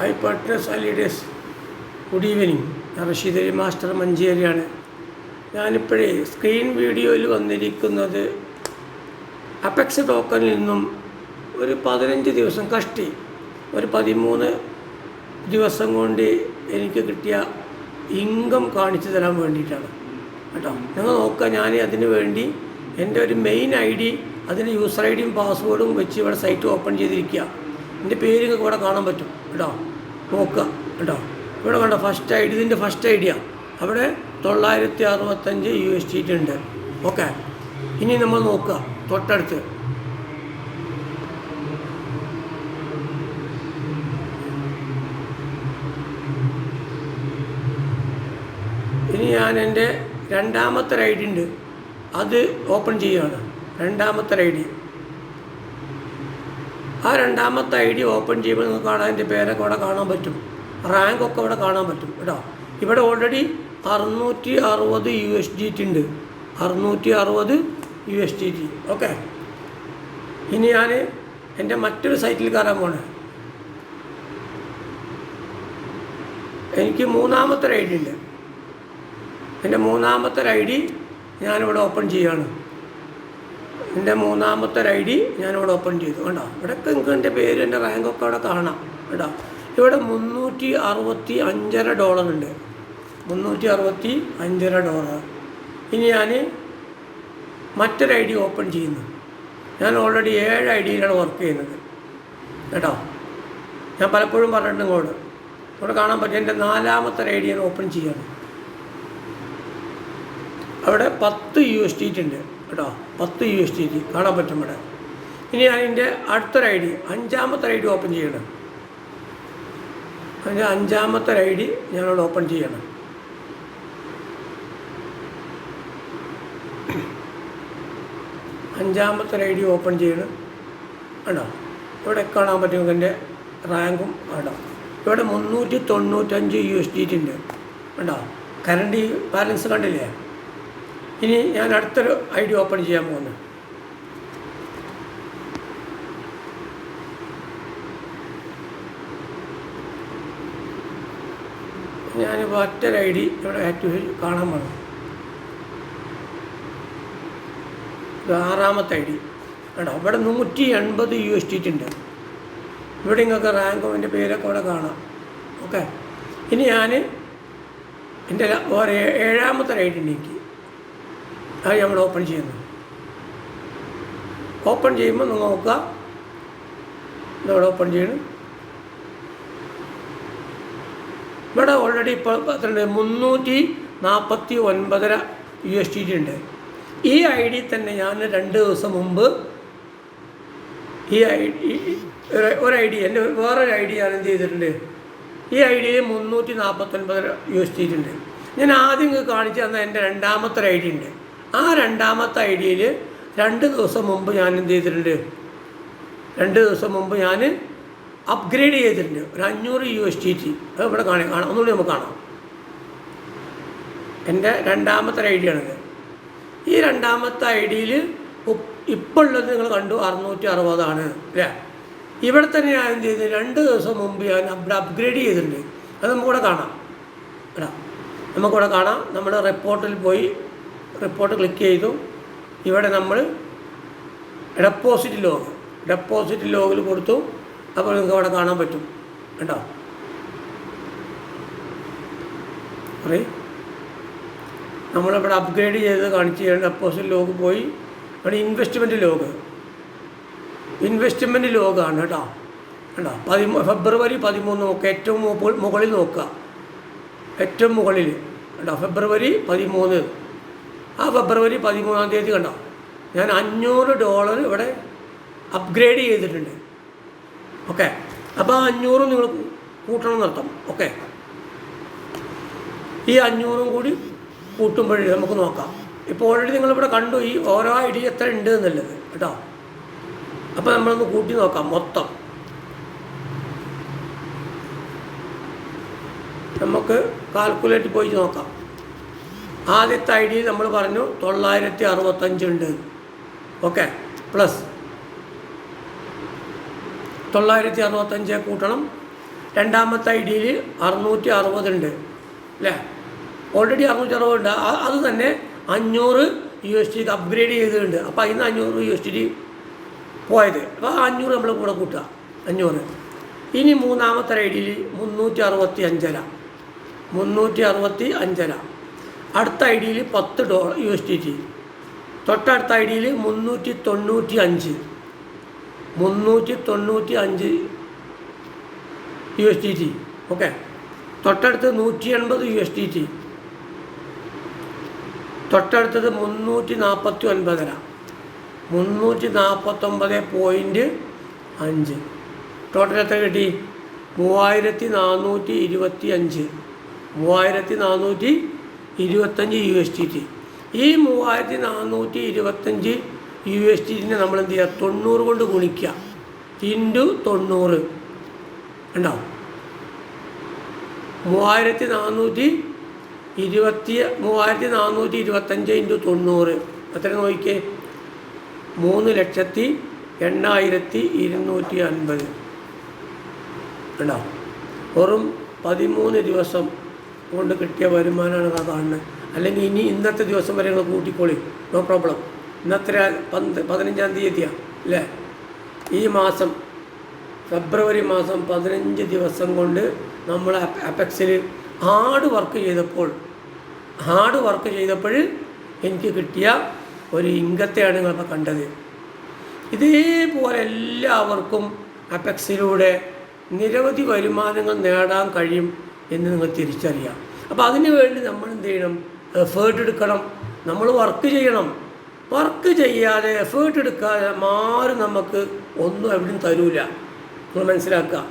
Hi partners all leaders good evening ഞാൻ Rasheed master മഞ്ചേരിയാണ്. ഞാനിപ്പോഴേ സ്ക്രീൻ വീഡിയോയിൽ വന്നിരിക്കുന്നത് അപെക്സ് ടോക്കണിൽ നിന്നും ഒരു പതിനഞ്ച് ദിവസം കഷ്ടി ഒരു പതിമൂന്ന് ദിവസം കൊണ്ട് എനിക്ക് കിട്ടിയ ഇൻകം കാണിച്ചു തരാൻ വേണ്ടിയിട്ടാണ്. കേട്ടോ? നിങ്ങൾ നോക്കുക ഞാൻ അതിന് വേണ്ടി എന്റെ ഒരു മെയിൻ ഐ ഡി അതിന് യൂസർ ഐ ഡിയും പാസ്വേഡും വെച്ച് ഇവിടെ സൈറ്റ് ഓപ്പൺ ചെയ്തിരിക്കുക. എന്റെ പേര് ഇവിടെ കാണാൻ പറ്റും. കേട്ടോ? നോക്കുക കേട്ടോ? ഇവിടെ കണ്ടോ ഫസ്റ്റ് ഐ ഡി ഇതിന്റെ ഫസ്റ്റ് ഐഡിയ അവിടെ തൊള്ളായിരത്തി അറുപത്തഞ്ച് യു എസ് ടി ഉണ്ട്. ഓക്കെ ഇനി നമ്മൾ നോക്കുക തൊട്ടടുത്ത്. ഇനി ഞാൻ എന്റെ രണ്ടാമത്തെ ഉണ്ട്. അത് ഓപ്പൺ ചെയ്യുകയാണ് രണ്ടാമത്തെ ഐ ഡി ആ രണ്ടാമത്തെ ഐ ഡി ഓപ്പൺ ചെയ്യുമ്പോൾ നിങ്ങൾക്ക് കാണാൻ എന്റെ പേരൊക്കെ ഇവിടെ കാണാൻ പറ്റും. റാങ്ക് ഒക്കെ ഇവിടെ കാണാൻ പറ്റും കേട്ടോ. ഇവിടെ ഓൾറെഡി അറുന്നൂറ്റി അറുപത് യു എസ് ഡി ടി ഉണ്ട്. അറുന്നൂറ്റി അറുപത് U S D T okay ഇനി ഞാൻ എന്റെ മറ്റൊരു സൈറ്റിൽ കയറാൻ പോണേ. എനിക്ക് മൂന്നാമത്തെ ഐ ഡി ഉണ്ട് എന്റെ മൂന്നാമത്തെ ഐ ഡി ഞാനിവിടെ ഓപ്പൺ ചെയ്യുകയാണ്. എന്റെ മൂന്നാമത്തെ ഒരു ഐ ഡി ഞാനിവിടെ ഓപ്പൺ ചെയ്തു. കേട്ടോ ഇവിടെയൊക്കെ നിങ്ങൾക്ക് എന്റെ പേര് എന്റെ റാങ്കൊക്കെ അവിടെ കാണാം. കേട്ടോ ഇവിടെ മുന്നൂറ്റി അറുപത്തി അഞ്ചര ഡോളർ ഉണ്ട്. മുന്നൂറ്റി അറുപത്തി അഞ്ചര ഡോളർ ഇനി ഞാൻ മറ്റൊരു ഐ ഡി ഓപ്പൺ ചെയ്യുന്നു. ഞാൻ ഓൾറെഡി ഏഴ് ഐ ഡിയിലാണ് വർക്ക് ചെയ്യുന്നത്. കേട്ടോ? ഞാൻ പലപ്പോഴും പറഞ്ഞിട്ടുണ്ട് ഇങ്ങോട്ട്. ഇവിടെ കാണാൻ പറ്റും എന്റെ നാലാമത്തെ ഐ ഡി ഞാൻ ഓപ്പൺ ചെയ്യണം. അവിടെ പത്ത് യു എസ് ടി ഉണ്ട്. കേട്ടോ. പത്ത് യു എസ് ടി കാണാൻ പറ്റും ഇവിടെ. ഇനി അതിന്റെ അടുത്തൊരു ഐ ഡി അഞ്ചാമത്തെ ഐ ഡി ഓപ്പൺ ചെയ്യണം. അതിന്റെ അഞ്ചാമത്തെ ഐ ഡി ഞാനവിടെ ഓപ്പൺ ചെയ്യണം. അഞ്ചാമത്തെ ഐ ഡി ഓപ്പൺ ചെയ്യണം. കേട്ടോ ഇവിടെ കാണാൻ പറ്റും എന്റെ റാങ്കും കേട്ടോ ഇവിടെ മുന്നൂറ്റി തൊണ്ണൂറ്റഞ്ച് യു എസ് ഡി ഉണ്ട്. കേട്ടോ കറണ്ട് ബാലൻസ് കണ്ടില്ലേ? ഇനി ഞാൻ അടുത്തൊരു ഐ ഡി ഓപ്പൺ ചെയ്യാൻ പോകുന്നു. ഞാൻ മറ്റൊരു ഐ ഡി ഇവിടെ ആക്ടിവേഷൻ കാണാൻ പോകുന്നു ആറാമത്തെ ഐ ഡി കേട്ടോ ഇവിടെ നൂറ്റി എൺപത് യു എസ് ടി ഉണ്ട്. ഇവിടെ നിങ്ങൾക്ക് റാങ്കും എന്റെ പേരൊക്കെ ഇവിടെ കാണാം. ഓക്കെ ഇനി ഞാൻ എന്റെ ഒരു ഏഴാമത്തെ ഐ ഡി എനിക്ക്. അത് നമ്മൾ ഓപ്പൺ ചെയ്യുന്നു. ഓപ്പൺ ചെയ്യുമ്പോൾ നിങ്ങൾ നോക്കുക. ഇതവിടെ ഓപ്പൺ ചെയ്യണം. ഇവിടെ ഓൾറെഡി ഇപ്പോൾ പത്രണ്ട് മുന്നൂറ്റി നാൽപ്പത്തി ഒൻപതര യു എസ് ടി ഉണ്ട്. ഈ ഐ ഡി തന്നെ ഞാൻ രണ്ട് ദിവസം മുമ്പ് ഈ ഐ ഡി ഒരു ഐ ഡി എന്റെ വേറൊരു ഐ ഡി ഞാൻ എന്ത് ചെയ്തിട്ടുണ്ട്? ഈ ഐ ഡിയിൽ മുന്നൂറ്റി നാൽപ്പത്തൊൻപത് യു എസ് ടി ഉണ്ട്. ഞാൻ ആദ്യം കാണിച്ചു തന്ന എന്റെ രണ്ടാമത്തെ ഐ ഡി ഉണ്ട്. ആ രണ്ടാമത്തെ ഐ ഡിയിൽ രണ്ട് ദിവസം മുമ്പ് ഞാൻ എന്ത് ചെയ്തിട്ടുണ്ട്? രണ്ട് ദിവസം മുമ്പ് ഞാൻ അപ്ഗ്രേഡ് ചെയ്തിട്ടുണ്ട്. ഒരു അഞ്ഞൂറ് യു എസ് ടി ടി അത് ഇവിടെ കാണാം. കാണാം. ഒന്നുകൂടി നമുക്ക് കാണാം. എന്റെ രണ്ടാമത്തെ ഐ ഡിയാണിത് ഈ രണ്ടാമത്തെ ഐ ഡിയിൽ ഇപ്പോൾ ഉള്ളത് നിങ്ങൾ കണ്ടു. അറുന്നൂറ്റി അറുപതാണ് അല്ലേ? ഇവിടെ തന്നെ ഞാൻ എന്ത് ചെയ്തു രണ്ട് ദിവസം മുമ്പ് ഞാൻ ഇവിടെ അപ്ഗ്രേഡ് ചെയ്തിട്ടുണ്ട്. അത് നമുക്കിവിടെ കാണാം. അല്ല നമുക്കിവിടെ കാണാം. നമ്മുടെ റിപ്പോർട്ടിൽ പോയി റിപ്പോർട്ട് ക്ലിക്ക് ചെയ്തു. ഇവിടെ നമ്മൾ ഡെപ്പോസിറ്റ് ലോഗ് ഡെപ്പോസിറ്റ് ലോഗിൽ കൊടുത്തു. അപ്പോൾ നിങ്ങൾക്ക് അവിടെ കാണാൻ പറ്റും. കേട്ടോ പറയും നമ്മളിവിടെ അപ്ഗ്രേഡ് ചെയ്ത് കാണിച്ച് കഴിഞ്ഞാൽ ഡെപ്പോസിറ്റ് ലോഗ് പോയി. ഇവിടെ ഇൻവെസ്റ്റ്മെന്റ് ലോഗ് ഇൻവെസ്റ്റ്മെന്റ് ലോഗാണ് കേട്ടോ. കേട്ടോ പതിമൂ ഫെബ്രുവരി പതിമൂന്ന് നോക്കുക ഏറ്റവും മുകളിൽ നോക്കുക. ഏറ്റവും മുകളിൽ. കേട്ടോ ഫെബ്രുവരി പതിമൂന്ന്. ആ ഫെബ്രുവരി പതിമൂന്നാം തീയതി കണ്ടോ? ഞാൻ അഞ്ഞൂറ് ഡോളർ ഇവിടെ അപ്ഗ്രേഡ് ചെയ്തിട്ടുണ്ട്. ഓക്കെ അപ്പോൾ ആ അഞ്ഞൂറും നിങ്ങൾ കൂട്ടണം നടത്തും ഓക്കെ ഈ അഞ്ഞൂറും കൂടി കൂട്ടുമ്പോഴേ നമുക്ക് നോക്കാം. ഇപ്പോൾ ഓൾറെഡി നിങ്ങളിവിടെ കണ്ടു ഈ ഓരോ ഐ ഡി എത്ര ഉണ്ട് എന്നുള്ളത്. കേട്ടോ? അപ്പോൾ നമ്മളൊന്ന് കൂട്ടി നോക്കാം മൊത്തം. നമുക്ക് കാൽക്കുലേറ്റ് പോയി നോക്കാം. ആദ്യത്തെ ഐ ഡി നമ്മൾ പറഞ്ഞു തൊള്ളായിരത്തി അറുപത്തഞ്ചുണ്ട് ഓക്കെ പ്ലസ്. തൊള്ളായിരത്തി അറുപത്തഞ്ച് കൂട്ടണം. രണ്ടാമത്തെ ഐ ഡിയിൽ അറുന്നൂറ്റി അറുപതുണ്ട് അല്ലേ? ഓൾറെഡി അറുന്നൂറ്റി അറുപതുണ്ട് അത് തന്നെ അഞ്ഞൂറ് യു എസ് ടിക്ക് അപ്ഗ്രേഡ് ചെയ്തിട്ടുണ്ട്. അപ്പോൾ അതിന് അഞ്ഞൂറ് യു എസ് ടി പോയത്. അപ്പോൾ ആ അഞ്ഞൂറ് നമ്മൾ കൂടെ കൂട്ടുക. അഞ്ഞൂറ്. ഇനി മൂന്നാമത്തെ ഐ ഡിയിൽ മുന്നൂറ്റി അറുപത്തി അഞ്ചര മുന്നൂറ്റി അറുപത്തി അഞ്ചര അടുത്ത ഐ ഡിയിൽ പത്ത് dollar U S D T തൊട്ടടുത്ത ഐ ഡിയിൽ മുന്നൂറ്റി തൊണ്ണൂറ്റി അഞ്ച് മുന്നൂറ്റി തൊണ്ണൂറ്റി അഞ്ച് U S D T okay? തൊട്ടടുത്ത് നൂറ്റി എൺപത് യു എസ് ഡി ടി തൊട്ടടുത്തത് മുന്നൂറ്റി നാൽപ്പത്തി ഒൻപതര മുന്നൂറ്റി നാൽപ്പത്തൊമ്പത് പോയിന്റ് അഞ്ച്. ടോട്ടൽ എത്ര കിട്ടി? മൂവായിരത്തി നാനൂറ്റി ഇരുപത്തി അഞ്ച് മൂവായിരത്തി നാനൂറ്റി ഇരുപത്തഞ്ച് യു എസ് ടി ടി. ഈ മൂവായിരത്തി നാനൂറ്റി ഇരുപത്തഞ്ച് യു എസ് ടി ടിനെ നമ്മൾ എന്ത് ചെയ്യുക തൊണ്ണൂറ് കൊണ്ട് ഗുണിക്കുക ഇന്റു തൊണ്ണൂറ്. ഉണ്ടാവും മൂവായിരത്തി നാനൂറ്റി ഇരുപത്തി മൂവായിരത്തി നാനൂറ്റി ഇരുപത്തഞ്ച് ഇന്റു തൊണ്ണൂറ്. എത്ര നോക്കിക്കേ? മൂന്ന് ലക്ഷത്തി എണ്ണായിരത്തി ഇരുന്നൂറ്റി അൻപത്. ഉണ്ടോ വെറും പതിമൂന്ന് ദിവസം കൊണ്ട് കിട്ടിയ വരുമാനമാണ് കാണുന്നത് അല്ലെങ്കിൽ ഇനി ഇന്നത്തെ ദിവസം വരെ നിങ്ങൾ കൂട്ടിക്കോളി. No problem. ഇന്നത്ര പന്ത് പതിനഞ്ചാം തീയതിയാണ് അല്ലേ? ഈ മാസം ഫെബ്രുവരി മാസം പതിനഞ്ച് ദിവസം കൊണ്ട് നമ്മൾ അപെക്സിൽ ഹാർഡ് വർക്ക് ചെയ്തപ്പോൾ ഹാർഡ് വർക്ക് ചെയ്തപ്പോൾ എനിക്ക് കിട്ടിയ ഒരു ഇംഗത്തെയാണ് നിങ്ങളിപ്പോൾ കണ്ടത്. ഇതേപോലെ എല്ലാവർക്കും അപെക്സിലൂടെ നിരവധി വരുമാനങ്ങൾ നേടാൻ കഴിയും എന്ന് നിങ്ങൾ തിരിച്ചറിയാം അപ്പോൾ അതിനു വേണ്ടി നമ്മൾ എന്ത് ചെയ്യണം? എഫേർട്ട് എടുക്കണം. നമ്മൾ വർക്ക് ചെയ്യണം. വർക്ക് ചെയ്യാതെ എഫേർട്ട് എടുക്കാതെ മാറി നമുക്ക് ഒന്നും എവിടെയും തരൂല. നമ്മൾ മനസ്സിലാക്കുക.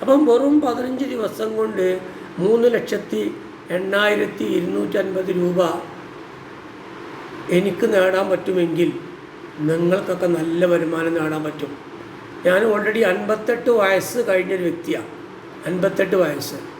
അപ്പം വെറും പതിനഞ്ച് ദിവസം കൊണ്ട് മൂന്ന് ലക്ഷത്തി എണ്ണായിരത്തി ഇരുന്നൂറ്റി അൻപത് രൂപ എനിക്ക് നേടാൻ പറ്റുമെങ്കിൽ നിങ്ങൾക്കൊക്കെ നല്ല വരുമാനം നേടാൻ പറ്റും. ഞാൻ ഓൾറെഡി അൻപത്തെട്ട് വയസ്സ് കഴിഞ്ഞൊരു വ്യക്തിയാണ്. അൻപത്തെട്ട് വയസ്സ്.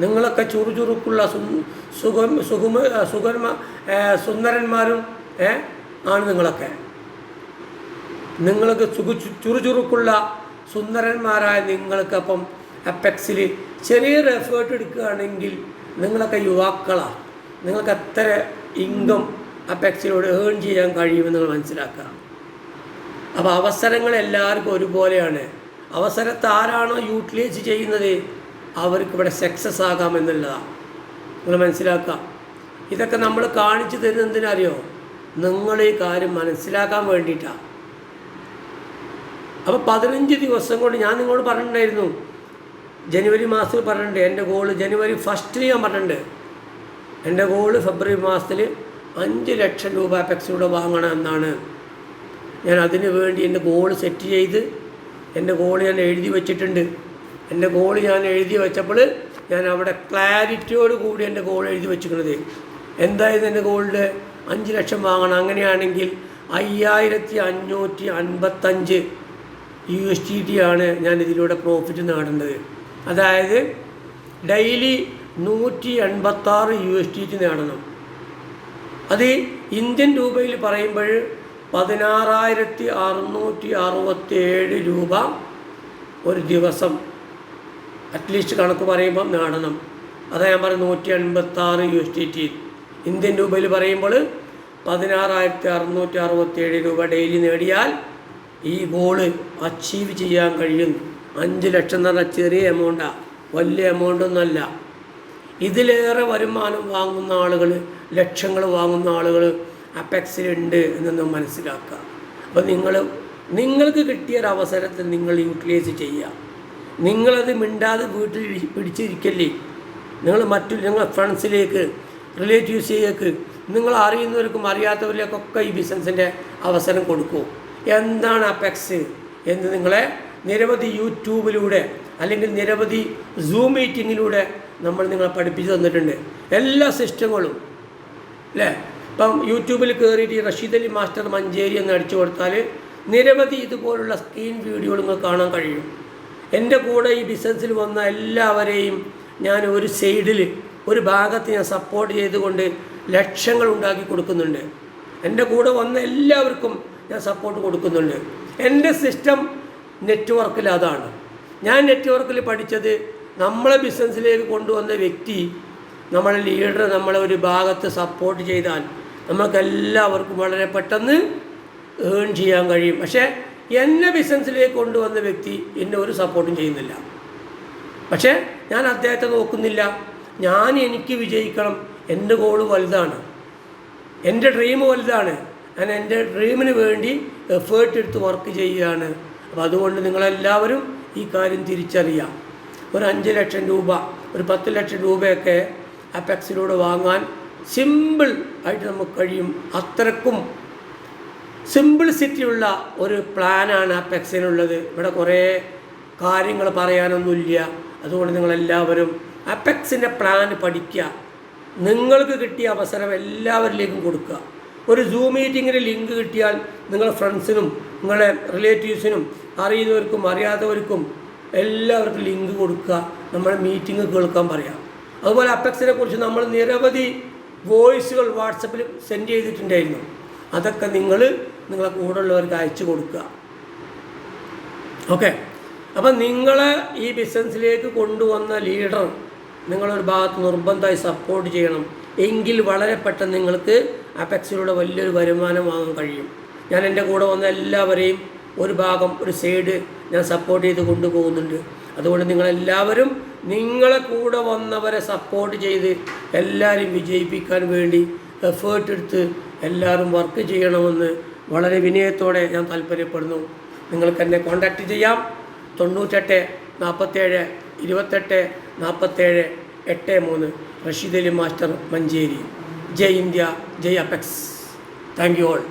നിങ്ങളൊക്കെ ചുറുചുറുക്കുള്ള സുഖം സുഖമ സുഖന്മ സുന്ദരന്മാരും ഏ, ആണ് നിങ്ങളൊക്കെ. നിങ്ങൾക്ക് സുഖ ചുറുചുറുക്കുള്ള സുന്ദരന്മാരായ നിങ്ങൾക്ക് അപ്പം അപ്പെക്സിൽ ചെറിയൊരു എഫേർട്ട് എടുക്കുകയാണെങ്കിൽ നിങ്ങളൊക്കെ യുവാക്കളാണ്. നിങ്ങൾക്ക് എത്ര ഇൻകം അപ്പെക്സിലൂടെ ഏൺ ചെയ്യാൻ കഴിയുമെന്ന് നിങ്ങൾ മനസ്സിലാക്കുക. അപ്പോൾ അവസരങ്ങൾ എല്ലാവർക്കും ഒരുപോലെയാണ്. അവസരത്തെ ആരാണോ യൂട്ടിലൈസ് ചെയ്യുന്നത്? അവർക്ക് സക്സസ് ആകാം എന്നുള്ളതാണ് നിങ്ങൾ മനസ്സിലാക്കുക. ഇതൊക്കെ നമ്മൾ കാണിച്ചു തരുന്ന എന്തിനറിയോ? നിങ്ങൾ ഈ കാര്യം മനസ്സിലാക്കാൻ വേണ്ടിയിട്ടാണ് അപ്പോൾ പതിനഞ്ച് ദിവസം കൊണ്ട് ഞാൻ നിങ്ങളോട് പറഞ്ഞിട്ടുണ്ടായിരുന്നു. ജനുവരി മാസത്തിൽ പറഞ്ഞിട്ടുണ്ട്. എന്റെ ഗോൾ ജനുവരി ഫസ്റ്റിൽ ഞാൻ പറഞ്ഞിട്ടുണ്ട്. എന്റെ ഗോൾ ഫെബ്രുവരി മാസത്തിൽ അഞ്ച് ലക്ഷം രൂപ പെക്സിലൂടെ വാങ്ങണം എന്നാണ്. ഞാൻ അതിനു വേണ്ടി എന്റെ ഗോൾ സെറ്റ് ചെയ്ത് എന്റെ ഗോൾ ഞാൻ എഴുതി വെച്ചിട്ടുണ്ട്. എന്റെ ഗോൾ ഞാൻ എഴുതി വെച്ചപ്പോൾ ഞാൻ അവിടെ ക്ലാരിറ്റിയോട് കൂടി എന്റെ ഗോൾ എഴുതി വെച്ചിരിക്കുന്നത്. എന്തായിരുന്നു എന്റെ ഗോളിന്റെ അഞ്ച് ലക്ഷം വാങ്ങണം. അങ്ങനെയാണെങ്കിൽ അയ്യായിരത്തി അഞ്ഞൂറ്റി അൻപത്തഞ്ച് യു എസ് ടി ടി ആണ് ഞാൻ ഇതിലൂടെ പ്രോഫിറ്റ് നേടേണ്ടത്. അതായത് ഡെയിലി നൂറ്റി എൺപത്താറ് യു എസ് ടി ടി നേടണം. അത് ഇന്ത്യൻ രൂപയിൽ പറയുമ്പോൾ പതിനാറായിരത്തി അറുന്നൂറ്റി അറുപത്തി ഏഴ് രൂപ ഒരു ദിവസം. അറ്റ്ലീസ്റ്റ് കണക്ക് പറയുമ്പോൾ നേടണം. അതാ ഞാൻ പറഞ്ഞ നൂറ്റി എൺപത്താറ് U S T T Indian രൂപയിൽ പറയുമ്പോൾ പതിനാറായിരത്തി അറുന്നൂറ്റി അറുപത്തി ഏഴ് രൂപ ഡെയിലി നേടിയാൽ ഈ ഗോൾ അച്ചീവ് ചെയ്യാൻ കഴിയും. അഞ്ച് ലക്ഷം എന്ന് പറഞ്ഞാൽ ചെറിയ എമൗണ്ടാണ് വലിയ എമൗണ്ടൊന്നുമല്ല ഇതിലേറെ വരുമാനം വാങ്ങുന്ന ആളുകൾ ലക്ഷങ്ങൾ വാങ്ങുന്ന ആളുകൾ അപെക്സിലുണ്ട് എന്നൊന്ന് മനസ്സിലാക്കുക. അപ്പോൾ നിങ്ങൾ നിങ്ങൾക്ക് കിട്ടിയൊരവസരത്തിൽ നിങ്ങൾ യൂട്ടിലൈസ് ചെയ്യുക. നിങ്ങളത് മിണ്ടാതെ വീട്ടിൽ പിടിച്ചിരിക്കല്ലേ? നിങ്ങൾ മറ്റു നിങ്ങളുടെ ഫ്രണ്ട്സിലേക്ക് റിലേറ്റീവ്സിലേക്ക് നിങ്ങൾ അറിയുന്നവർക്കും അറിയാത്തവരിലേക്കൊക്കെ ഈ ബിസിനസ്സിന്റെ അവസരം കൊടുക്കൂ. എന്താണ് അപെക്സ്? എന്ന് നിങ്ങളെ നിരവധി യൂട്യൂബിലൂടെ അല്ലെങ്കിൽ നിരവധി സൂം മീറ്റിങ്ങിലൂടെ നമ്മൾ നിങ്ങളെ പഠിപ്പിച്ചു തന്നിട്ടുണ്ട്. എല്ലാ സിസ്റ്റങ്ങളും അല്ലേ? ഇപ്പം യൂട്യൂബിൽ കയറിയിട്ട് ഈ റഷീദ് അലി മാസ്റ്റർ മഞ്ചേരി എന്ന് അടിച്ചു കൊടുത്താൽ നിരവധി ഇതുപോലുള്ള സ്ക്രീൻ വീഡിയോകൾ നിങ്ങൾക്ക് കാണാൻ കഴിയും. എന്റെ കൂടെ ഈ ബിസിനസ്സിൽ വന്ന എല്ലാവരെയും ഞാൻ ഒരു സൈഡിൽ ഒരു ഭാഗത്ത് ഞാൻ സപ്പോർട്ട് ചെയ്തുകൊണ്ട് ലക്ഷങ്ങൾ ഉണ്ടാക്കി കൊടുക്കുന്നുണ്ട്. എന്റെ കൂടെ വന്ന എല്ലാവർക്കും ഞാൻ സപ്പോർട്ട് കൊടുക്കുന്നുണ്ട്. എന്റെ സിസ്റ്റം നെറ്റ്വർക്കിൽ അതാണ്. ഞാൻ നെറ്റ്വർക്കിൽ പഠിച്ചത് നമ്മളെ ബിസിനസ്സിലേക്ക് കൊണ്ടുവന്ന വ്യക്തി നമ്മളെ ലീഡർ നമ്മളെ ഒരു ഭാഗത്ത് സപ്പോർട്ട് ചെയ്താൽ നമുക്കെല്ലാവർക്കും വളരെ പെട്ടെന്ന് ഏൺ ചെയ്യാൻ കഴിയും. പക്ഷേ എന്നെ ബിസിനസ്സിലേക്ക് കൊണ്ടുവന്ന വ്യക്തി എന്നെ ഒരു സപ്പോർട്ടും ചെയ്യുന്നില്ല. പക്ഷേ ഞാൻ അദ്ദേഹത്തെ നോക്കുന്നില്ല. ഞാൻ എനിക്ക് വിജയിക്കണം. എന്റെ ഗോൾ വലുതാണ്. എന്റെ ഡ്രീം വലുതാണ്. ഞാൻ എന്റെ ഡ്രീമിന് വേണ്ടി എഫേർട്ട് എടുത്ത് വർക്ക് ചെയ്യുകയാണ്. അപ്പോൾ അതുകൊണ്ട് നിങ്ങളെല്ലാവരും ഈ കാര്യം തിരിച്ചറിയാം. ഒരു അഞ്ച് ലക്ഷം രൂപ ഒരു പത്ത് ലക്ഷം രൂപയൊക്കെ അപ്പെക്സിലൂടെ വാങ്ങാൻ സിമ്പിൾ ആയിട്ട് നമുക്ക് കഴിയും. അത്രക്കും സിംപിൾസിറ്റിയുള്ള ഒരു പ്ലാനാണ് അപ്പെക്സിനുള്ളത് ഇവിടെ കുറേ കാര്യങ്ങൾ പറയാനൊന്നുമില്ല. അതുകൊണ്ട് നിങ്ങളെല്ലാവരും അപ്പെക്സിന്റെ പ്ലാൻ പഠിക്കുക. നിങ്ങൾക്ക് കിട്ടിയ അവസരം എല്ലാവരിലേക്കും കൊടുക്കുക. ഒരു സൂം മീറ്റിങ്ങിന് ലിങ്ക് കിട്ടിയാൽ നിങ്ങളുടെ ഫ്രണ്ട്സിനും നിങ്ങളുടെ റിലേറ്റീവ്സിനും അറിയുന്നവർക്കും അറിയാത്തവർക്കും എല്ലാവർക്കും ലിങ്ക് കൊടുക്കുക. നമ്മുടെ മീറ്റിംഗ് കേൾക്കാൻ പറയാം. അതുപോലെ അപ്പെക്സിനെ കുറിച്ച് നമ്മൾ നിരവധി വോയിസുകൾ വാട്സപ്പിൽ സെൻഡ് ചെയ്തിട്ടുണ്ടായിരുന്നു. അതൊക്കെ നിങ്ങൾ നിങ്ങളെ കൂടെയുള്ളവർക്ക് അയച്ചു കൊടുക്കുക. ഓക്കെ അപ്പം നിങ്ങളെ ഈ ബിസിനസ്സിലേക്ക് കൊണ്ടുവന്ന ലീഡർ നിങ്ങളൊരു ഭാഗത്ത് നിർബന്ധമായി സപ്പോർട്ട് ചെയ്യണം. എങ്കിൽ വളരെ പെട്ടെന്ന് നിങ്ങൾക്ക് അപെക്സിലൂടെ വലിയൊരു വരുമാനം വാങ്ങാൻ കഴിയും. ഞാൻ എന്റെ കൂടെ വന്ന എല്ലാവരെയും ഒരു ഭാഗം ഒരു സൈഡ് ഞാൻ സപ്പോർട്ട് ചെയ്ത് കൊണ്ടുപോകുന്നുണ്ട്. അതുകൊണ്ട് നിങ്ങളെല്ലാവരും നിങ്ങളെ കൂടെ വന്നവരെ സപ്പോർട്ട് ചെയ്ത് എല്ലാവരും വിജയിപ്പിക്കാൻ വേണ്ടി എഫേർട്ട് എടുത്ത് എല്ലാവരും വർക്ക് ചെയ്യണമെന്ന് വളരെ വിനയത്തോടെ ഞാൻ താല്പര്യപ്പെടുന്നു. നിങ്ങൾക്ക് എന്നെ കോൺടാക്റ്റ് ചെയ്യാം. തൊണ്ണൂറ്റെട്ട് നാൽപ്പത്തേഴ് ഇരുപത്തെട്ട് നാൽപ്പത്തേഴ് എട്ട് മൂന്ന്. റഷീദ് അലി മാസ്റ്റർ മഞ്ചേരി. ജയ് ഇന്ത്യ ജയ് അപെക്സ്. Thank you all